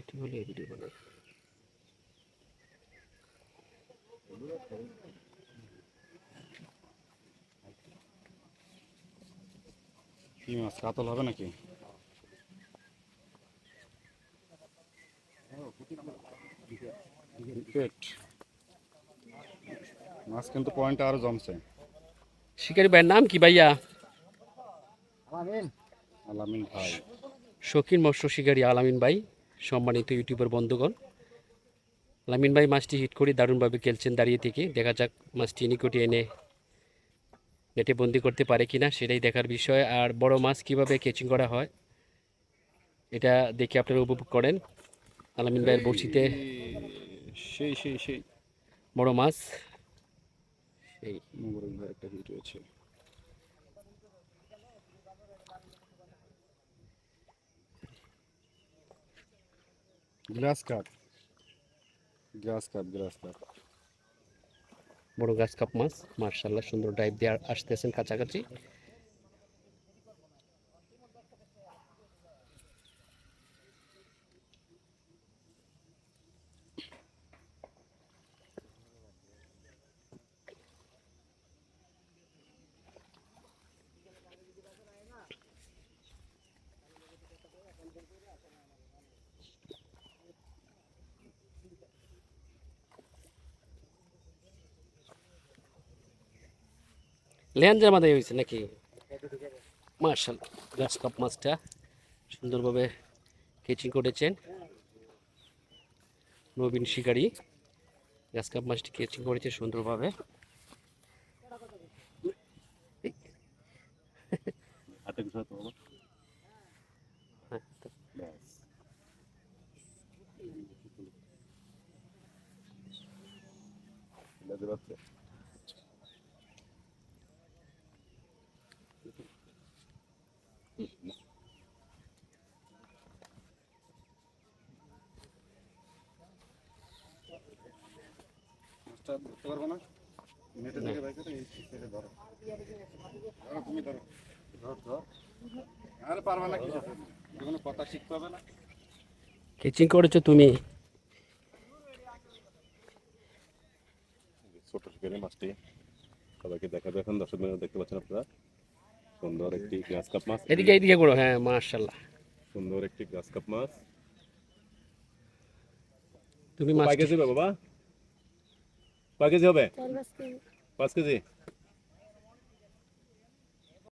একটু বলে ভিডিও করে কি মাছ কাতল হবে নাকি? মাছ কিন্তু পয়েন্ট আরও জমছে। শিকারি ভাইয়ের নাম কি ভাইয়া? আলামিন ভাই। শৌখিন মৎস্য শিকারী আলামিন ভাই সম্মানিত ইউটিউবার বন্ধুগণ। আলামিন ভাই মাছটি হিট করে দারুণভাবে খেলছেন দাঁড়িয়ে থেকে। দেখা যাক মাছটি নিকটে এনে নেটে বন্দি করতে পারে কি না সেটাই দেখার বিষয়। আর বড় মাছ কীভাবে কেচিং করা হয় এটা দেখে আপনারা উপভোগ করেন। আলামিন ভাইয়ের বড়শিতে সেই সেই সেই। বড় মাছ। সেই। একটা হিট হয়েছে। Glass cup glass cup glass cup বড় গাছ কাপ মাছ। মার্শাল্লাহ, সুন্দর ডাইভ দিয়ে আসতেছেন কাছাকাছি। লেন্সের মাথায় হয়েছে নাকি? মার্শাল গাছ কাপ মাছটা সুন্দরভাবে কেচিং করেছেন। নবীন শিকারী গাছ কাপ মাছটি কেচিং করেছে সুন্দরভাবে। হ্যাঁ, মাছটা ধরতে পারব না? নেটে করে ধরো। ধরো তুমি ধরো। ধর ধর। আরে পারবে না কি কোনো কথা শিখতে হবে না। কেচিং করেছ তুমি? ছোট শিকারি মাছটি সবাইকে দেখাবে এখন দর্শক মিনিট দেখতে পাচ্ছেন আপনারা। সুন্দর একটি গ্রাস কাপ মাছ এদিকে এদিকে করো হ্যাঁ মাশাআল্লাহ। সুন্দর একটি গ্রাস কাপ মাছ তুমি মাছ কেজি হবে বাবা? কয় কেজি হবে? 5 কেজি। পাঁচ কেজি?